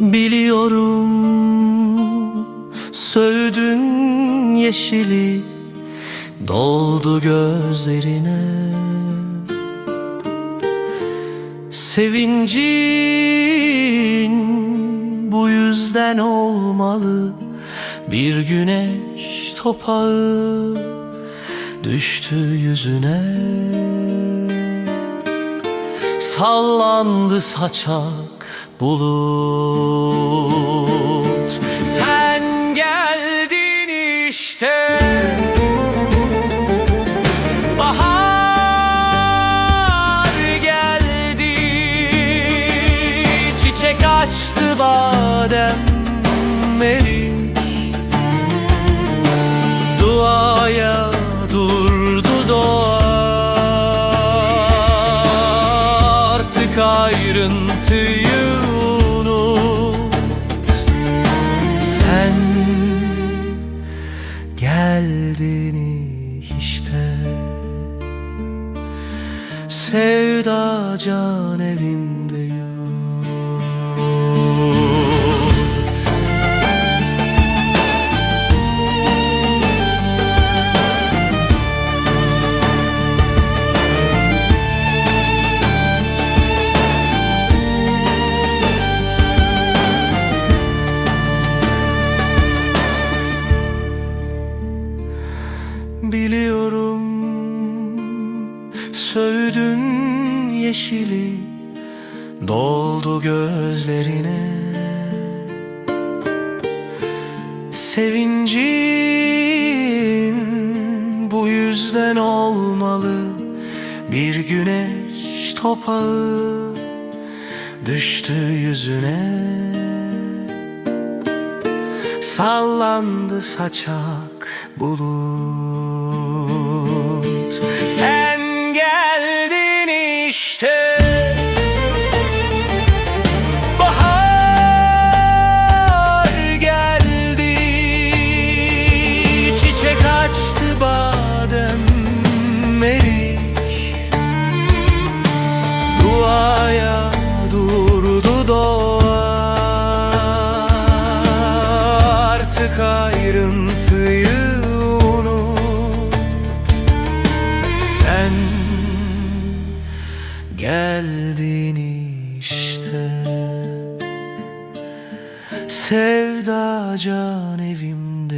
Biliyorum. Söğüdün yeşili Doldu gözlerine. Sevincin bu yüzden olmalı. Bir güneş topağı düştü yüzüne. Sallandı saçak bulut. Sen geldin işte. Bahar geldi. Çiçek açtı badem erik ayrıntıyı unut. Sen geldin işte. Sevda can evimde Biliyorum Söğüdün yeşili Doldu gözlerine. Sevincin bu yüzden olmalı Bir güneş topağı düştü yüzüne. Sallandı saçak bulut Sen geldin işte. Sevda can evim